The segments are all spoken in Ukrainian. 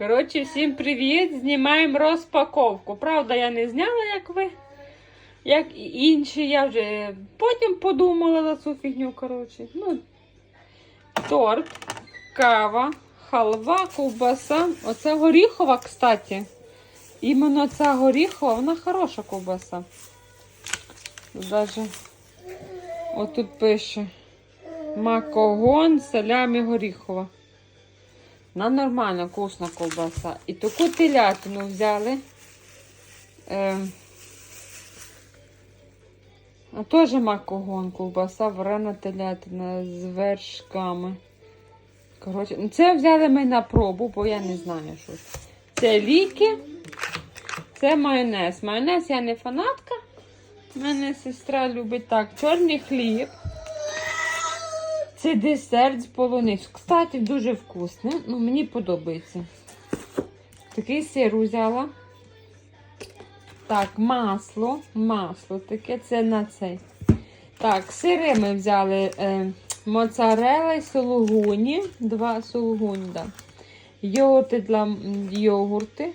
Коротше, всім привіт! Знімаємо розпаковку. Правда, я не зняла, як ви, як і інші. Я вже потім подумала за цю фігню. Коротше. Ну, торт, кава, халва, ковбаса. Оце горіхова, кстати. Іменно ця горіхова, вона хороша ковбаса. Даже отут пише макогон, салямі горіхова. Вона нормальна, вкусна ковбаса. І таку телятину взяли. Е, теж макогон, ковбаса, варена телятина з вершками. Коротше, ну це взяли ми на пробу, бо я не знаю, що. Це ліки, це майонез. Майонез я не фанатка. У мене сестра любить так. Чорний хліб. Це десерт з полуниць. Кстати, дуже вкусне. Ну, мені подобається. Такий сир взяла. Так, масло. Масло таке, це на цей. Так, сири ми взяли е, моцарелла і сулугуні. Два сулугуні, да. Йогурти для йогурти.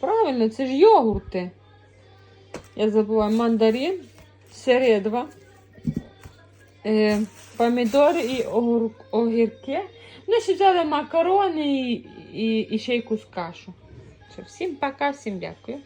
Правильно, це ж йогурти. Я забуваю мандарин, сири два. Е, помідори і огур- огірки. Ну, ще взяли макарони і, і, і ще якусь кашу. Все, всім пока, всім дякую.